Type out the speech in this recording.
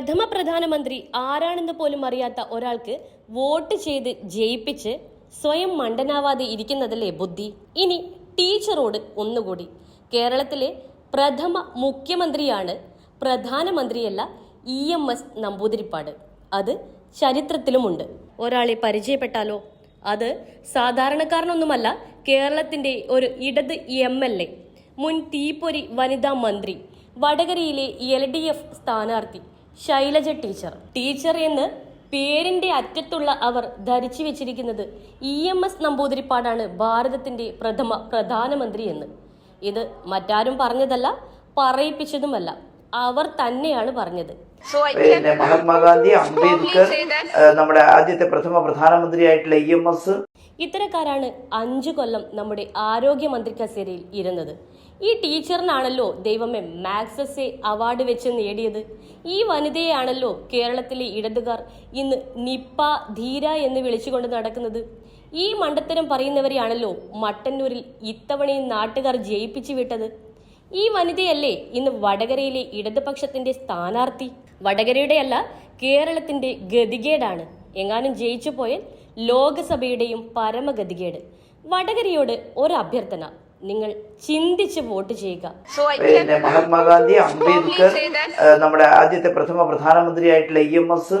പ്രഥമ പ്രധാനമന്ത്രി ആരാണെന്ന് പോലും അറിയാത്ത ഒരാൾക്ക് വോട്ട് ചെയ്ത് ജയിപ്പിച്ച് സ്വയം മണ്ടനാവാതെ ഇരിക്കുന്നതല്ലേ ബുദ്ധി? ഇനി ടീച്ചറോട് ഒന്നുകൂടി. കേരളത്തിലെ പ്രഥമ മുഖ്യമന്ത്രിയാണ് പ്രധാനമന്ത്രിയല്ല ഇ എം എസ് നമ്പൂതിരിപ്പാട്. അത് ചരിത്രത്തിലുമുണ്ട്. ഒരാളെ പരിചയപ്പെട്ടാലോ? അത് സാധാരണക്കാരനൊന്നുമല്ല കേരളത്തിന്റെ ഒരു ഇടത് എം എൽ എ മുൻ തീപ്പൊരി വനിതാ മന്ത്രി വടകരയിലെ എൽ ഡി എഫ് സ്ഥാനാർത്ഥി ശൈലജ ടീച്ചർ. ടീച്ചർ എന്ന് പേരിന്റെ അറ്റത്തുള്ള അവർ ധരിച്ചു വെച്ചിരിക്കുന്നത് ഇ എം എസ് നമ്പൂതിരിപ്പാടാണ് ഭാരതത്തിന്റെ പ്രഥമ പ്രധാനമന്ത്രി എന്ന്. ഇത് മറ്റാരും പറഞ്ഞതല്ല പറയിപ്പിച്ചതുമല്ല. അവർ തന്നെയാണ് പറഞ്ഞത്. So പിന്നെ മഹാത്മാഗാന്ധി അംബേദ്കർ നമ്മുടെ ആദ്യത്തെ പ്രഥമ പ്രധാനമന്ത്രിയായിട്ടുള്ള ഇ എം എസ് ഇത്തരക്കാരാണ് അഞ്ചു കൊല്ലം നമ്മുടെ ആരോഗ്യമന്ത്രി കസേരയിൽ ഇരുന്നത്. ഈ ടീച്ചറിനാണല്ലോ ദൈവമേ മാക്സസെ അവാർഡ് വെച്ച് നേടിയത്. ഈ വനിതയെയാണല്ലോ കേരളത്തിലെ ഇടതുകാർ ഇന്ന് നിപ്പ ധീര എന്ന് വിളിച്ചുകൊണ്ട് നടക്കുന്നത്. ഈ മണ്ടത്തരം പറയുന്നവരെയാണല്ലോ മട്ടന്നൂരിൽ ഇത്തവണയും നാട്ടുകാർ ജയിപ്പിച്ചു വിട്ടത്. ഈ വനിതയല്ലേ ഇന്ന് വടകരയിലെ ഇടതുപക്ഷത്തിന്റെ സ്ഥാനാർത്ഥി. വടകരയുടെയല്ല കേരളത്തിന്റെ ഗതികേടാണ്. എങ്ങാനും ജയിച്ചു പോയാൽ ലോകസഭയുടെയും പരമഗതികേട്. വടകരയോട് ഒരു അഭ്യർത്ഥന. നിങ്ങൾ ചിന്തിച്ച് വോട്ട് ചെയ്യുക. പിന്നെ മഹാത്മാഗാന്ധി അംബേദ്കർ നമ്മുടെ ആദ്യത്തെ പ്രഥമ പ്രധാനമന്ത്രിയായിട്ടുള്ള ഇ എം എസ്